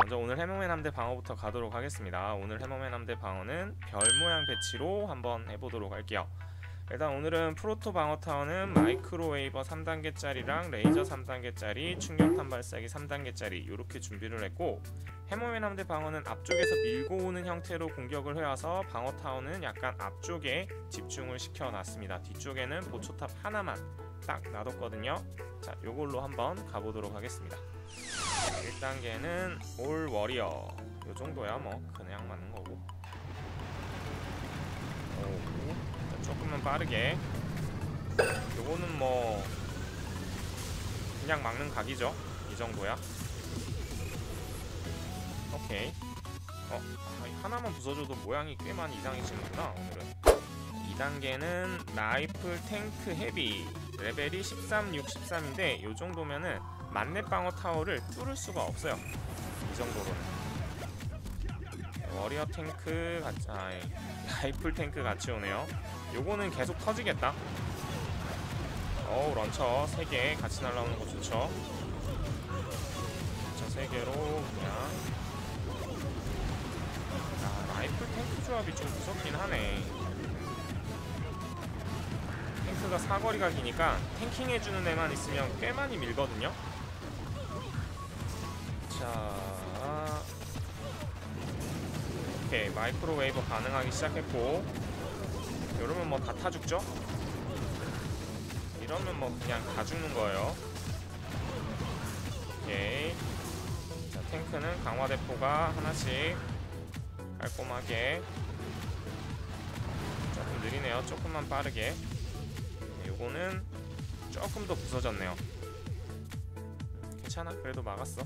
먼저 오늘 해몽맨 함대 방어부터 가도록 하겠습니다. 오늘 해몽맨 함대 방어는 별 모양 배치로 한번 해보도록 할게요. 일단 오늘은 프로토 방어 타워는 마이크로웨이버 3단계짜리랑 레이저 3단계짜리, 충격탄 발사기 3단계짜리 이렇게 준비를 했고 해머맨 함대 방어는 앞쪽에서 밀고 오는 형태로 공격을 해와서 방어 타워는 약간 앞쪽에 집중을 시켜놨습니다. 뒤쪽에는 보초탑 하나만 딱 놔뒀거든요. 자, 요걸로 한번 가보도록 하겠습니다. 1단계는 올 워리어. 요 정도야 뭐. 그냥 맞는 거고. 오, 조금만 빠르게. 요거는 뭐 그냥 막는 각이죠. 이 정도야. 오케이. 어 아, 하나만 부숴줘도 모양이 꽤 많이 이상해지는구나 오늘은. 2단계는 라이플 탱크 헤비 레벨이 13, 6, 13인데 요 정도면은 만렙 방어 타워를 뚫을 수가 없어요. 이 정도로는. 워리어 탱크 같이 아, 예. 라이플 탱크 같이 오네요. 요거는 계속 터지겠다. 어우 런처 3개 같이 날라오는 거 좋죠. 저 3개로 그냥 아, 라이플 탱크 조합이 좀 무섭긴 하네. 탱크가 사거리가 기니까 탱킹해주는 애만 있으면 꽤 많이 밀거든요. 자, 오케이 마이크로웨이브 반응하기 시작했고 이러면 뭐 다 타 죽죠? 이러면 뭐 그냥 다 죽는 거예요. 오케이. 자, 탱크는 강화대포가 하나씩 깔끔하게 조금 느리네요. 조금만 빠르게. 네, 요거는 조금 더 부서졌네요. 괜찮아. 그래도 막았어.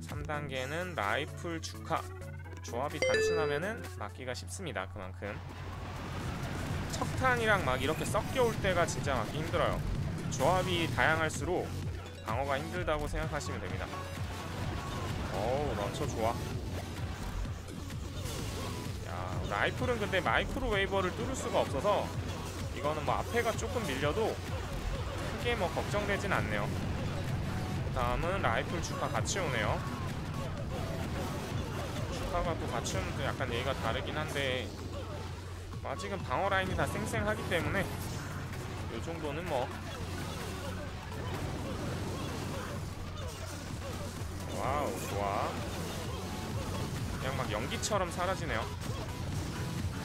3단계는 라이플 주카 조합이 단순하면은 막기가 쉽습니다 그만큼 척탄이랑 막 이렇게 섞여 올 때가 진짜 막기 힘들어요 조합이 다양할수록 방어가 힘들다고 생각하시면 됩니다 어우 런처 좋아 야 라이플은 근데 마이크로웨이버를 뚫을 수가 없어서 이거는 뭐 앞에가 조금 밀려도 크게 뭐 걱정되진 않네요. 다음은 라이플 주카 같이 오네요. 주카가 또 같이 오는 또 약간 얘기가 다르긴 한데 아직은 방어 라인이 다 쌩쌩하기 때문에 요 정도는 뭐. 와우 좋아. 그냥 막 연기처럼 사라지네요.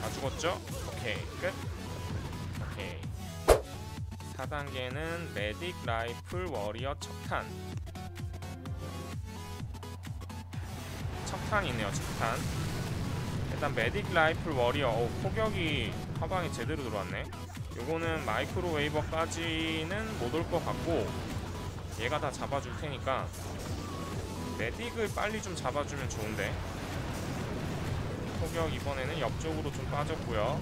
다 죽었죠? 오케이 끝 오케이. 4단계는 메딕 라이플 워리어 척탄. 척탄이 있네요 척탄. 일단 메딕 라이플 워리어 오, 포격이 화방이 제대로 들어왔네. 요거는 마이크로웨이버까지는 못 올 것 같고 얘가 다 잡아줄 테니까 메딕을 빨리 좀 잡아주면 좋은데. 포격 이번에는 옆쪽으로 좀 빠졌고요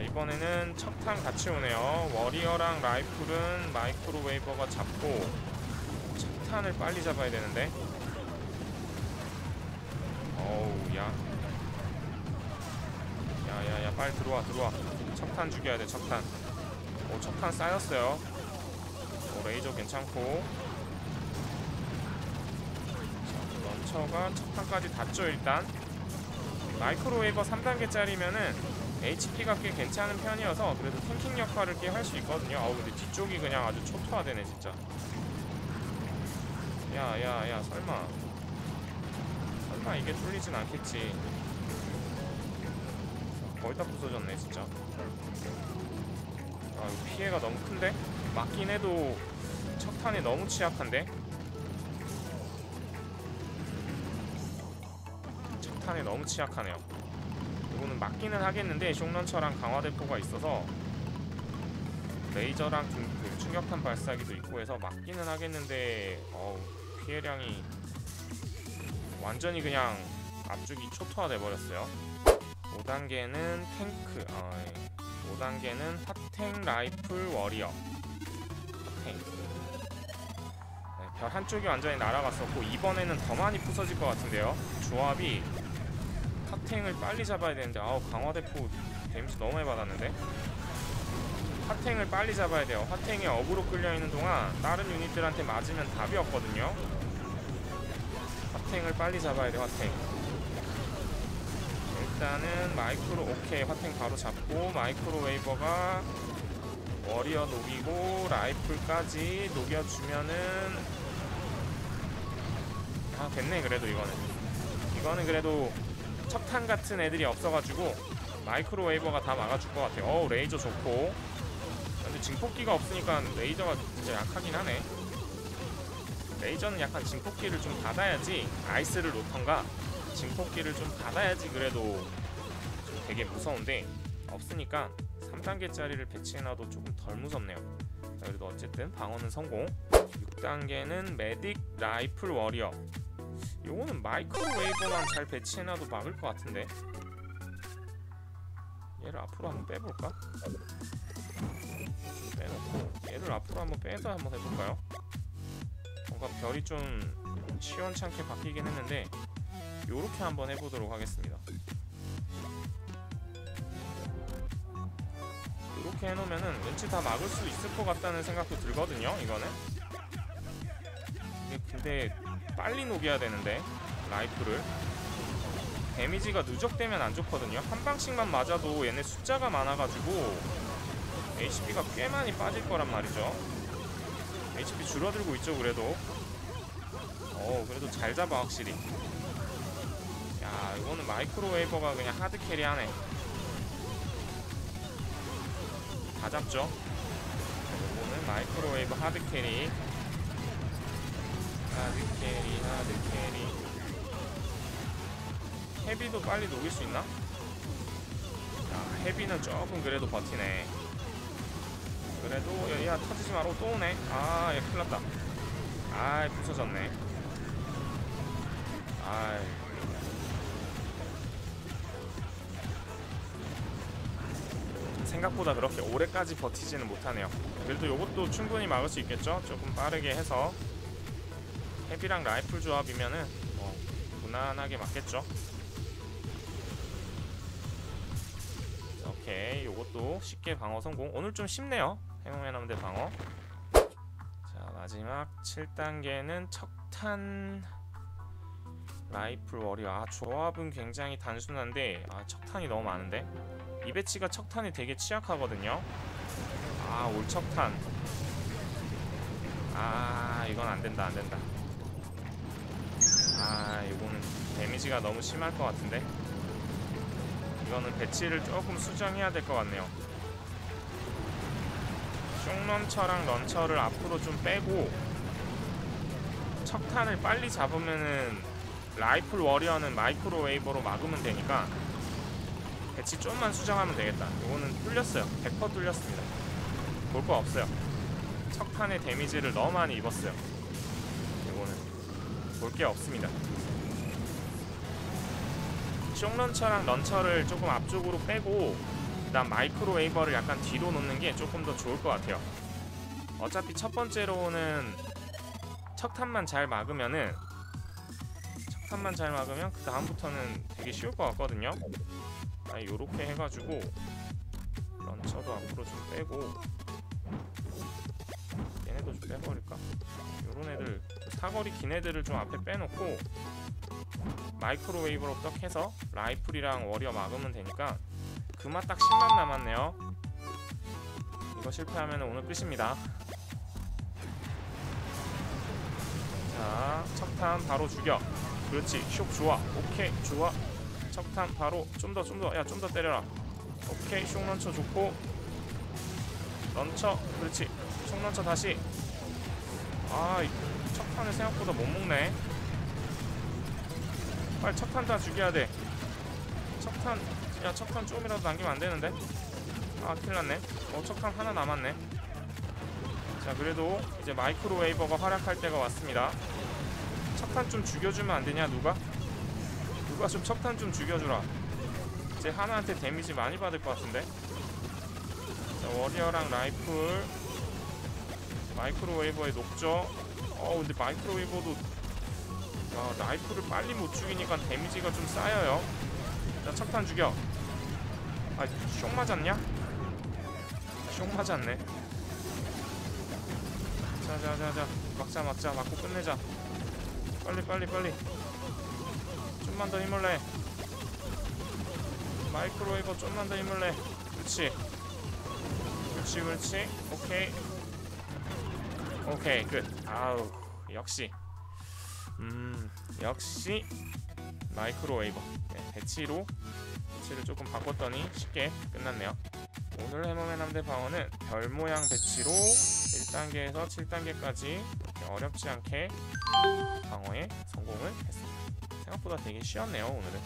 자, 이번에는 척탄 같이 오네요. 워리어랑 라이플은 마이크로웨이버가 잡고 척탄을 빨리 잡아야 되는데. 어우 야. 야야야 빨리 들어와 들어와. 척탄 죽여야 돼 척탄 오 척탄 쌓였어요. 오 레이저 괜찮고. 자, 런처가 척탄까지 닿죠 일단. 마이크로웨이버 3단계짜리면은 HP가 꽤 괜찮은 편이어서 그래도 탱킹 역할을 꽤 할 수 있거든요. 아우 근데 뒤쪽이 그냥 아주 초토화되네 진짜. 야야야 설마. 설마 이게 뚫리진 않겠지. 거의 다 부서졌네 진짜. 아 피해가 너무 큰데? 맞긴 해도 척탄이 너무 취약한데? 척탄이 너무 취약하네요 맞기는 하겠는데 숑런처랑 강화대포가 있어서 레이저랑 중, 그 충격탄 발사기도 있고 해서 맞기는 하겠는데 어우 피해량이 완전히 그냥 앞쪽이 초토화 돼 버렸어요. 5단계는 탱크 어, 예. 5단계는 핫탱 라이플 워리어. 핫탱. 네, 별 한쪽이 완전히 날아갔었고 이번에는 더 많이 부서질 것 같은데요. 조합이 핫탱을 빨리 잡아야 되는데 아우 강화대포 데미지 너무 많이 받았는데? 핫탱을 빨리 잡아야 돼요. 핫탱이 어그로 끌려있는 동안 다른 유닛들한테 맞으면 답이 없거든요. 화탱을 빨리 잡아야 돼 화탱. 일단은 마이크로 오케이 화탱 바로 잡고 마이크로웨이버가 워리어 녹이고 라이플까지 녹여주면은 아 됐네 그래도 이거는. 이거는 그래도 척탄 같은 애들이 없어가지고 마이크로웨이버가 다 막아줄 것 같아요. 어우 레이저 좋고. 근데 증폭기가 없으니까 레이저가 진짜 약하긴 하네. 레이저는 약간 증폭기를 좀 받아야지 아이스를 놓던가 증폭기를 좀 받아야지 그래도 좀 되게 무서운데 없으니까 3단계짜리를 배치해놔도 조금 덜 무섭네요. 자, 그래도 어쨌든 방어는 성공. 6단계는 메딕 라이플 워리어 요거는 마이크로웨이버만 잘 배치해놔도 막을 것 같은데 얘를 앞으로 한번 빼볼까? 좀 빼놓고 얘를 앞으로 한번 빼서 한번 해볼까요? 뭔가 별이 좀 시원찮게 바뀌긴 했는데 요렇게 한번 해보도록 하겠습니다 이렇게 해놓으면은 왠지 다 막을 수 있을 것 같다는 생각도 들거든요 이거는 근데 빨리 녹여야 되는데 라이프를. 데미지가 누적되면 안 좋거든요. 한 방씩만 맞아도 얘네 숫자가 많아가지고 HP가 꽤 많이 빠질 거란 말이죠. HP 줄어들고 있죠 그래도. 어 그래도 잘 잡아 확실히. 야 이거는 마이크로웨이버가 그냥 하드 캐리하네. 다 잡죠? 이거는 마이크로웨이버 하드 캐리 하드 캐리. 하드 캐리 헤비도 빨리 녹일 수 있나? 야 헤비는 조금 그래도 버티네. 그래도 야, 야 터지지 말고 또 오네. 아얘 큰일났다. 아이 부서졌네. 아이. 생각보다 그렇게 오래까지 버티지는 못하네요. 그래도 이것도 충분히 막을 수 있겠죠? 조금 빠르게 해서 헤비랑 라이플 조합이면은 뭐 무난하게 맞겠죠? 오케이 요것도 쉽게 방어 성공. 오늘 좀 쉽네요. 해몽해 남대 방어. 자 마지막 7단계는 척탄 라이플 워리어. 아 조합은 굉장히 단순한데 아 척탄이 너무 많은데? 이 배치가 척탄이 되게 취약하거든요. 아 올척탄. 아 이건 안된다 안된다 데미지가 너무 심할 것 같은데? 이거는 배치를 조금 수정해야 될 것 같네요. 쑥런처랑 런처를 앞으로 좀 빼고 척탄을 빨리 잡으면은 라이플 워리어는 마이크로웨이버로 막으면 되니까 배치 좀만 수정하면 되겠다. 이거는 뚫렸어요. 100% 뚫렸습니다. 볼 거 없어요. 척탄의 데미지를 너무 많이 입었어요. 이거는 볼 게 없습니다 숏런처랑 런처를 조금 앞쪽으로 빼고 그다음 마이크로웨이버를 약간 뒤로 놓는 게 조금 더 좋을 것 같아요 어차피 첫 번째로는 척탄만 잘 막으면은 척탄만 잘 막으면 그 다음부터는 되게 쉬울 것 같거든요 아 요렇게 해가지고 런처도 앞으로 좀 빼고 얘네도 좀 빼버릴까? 요런 애들 사거리 긴 애들을 좀 앞에 빼놓고 마이크로웨이브로 딱 해서 라이플이랑 워리어 막으면 되니까 그맛 딱 10만 남았네요. 이거 실패하면 오늘 끝입니다. 자 척탄 바로 죽여. 그렇지 쇽 좋아. 오케이 좋아. 척탄 바로 좀 더 좀 더 야 좀 더 때려라. 오케이 쇽 런처 좋고. 런처 그렇지. 쇽 런처 다시. 아이 척탄을 생각보다 못 먹네 빨리 척탄 다 죽여야 돼. 척탄 야 척탄 조금이라도 남기면 안 되는데? 아 큰일났네. 어 척탄 하나 남았네. 자 그래도 이제 마이크로웨이버가 활약할 때가 왔습니다. 척탄 좀 죽여주면 안 되냐 누가? 누가 좀 척탄 좀 죽여주라. 이제 하나한테 데미지 많이 받을 것 같은데? 자 워리어랑 라이플. 마이크로웨이버에 녹죠 어 근데 마이크로웨이버도 야 라이플을 빨리 못 죽이니까 데미지가 좀 쌓여요. 자 척탄 죽여. 아쇼 맞았냐? 쇼 맞았네. 자자자자. 막자 막자. 맞고 끝내자. 빨리 빨리 빨리. 좀만 더 힘을 내. 마이크로웨이버 좀만 더 힘을 내. 그렇지. 그렇지 그렇지. 오케이. 오케이 끝 아우 역시 음 역시 마이크로웨이버. 네, 배치로 배치를 조금 바꿨더니 쉽게 끝났네요. 오늘 해머맨 함대 방어는 별 모양 배치로 1단계에서 7단계까지 이렇게 어렵지 않게 방어에 성공을 했습니다. 생각보다 되게 쉬웠네요 오늘은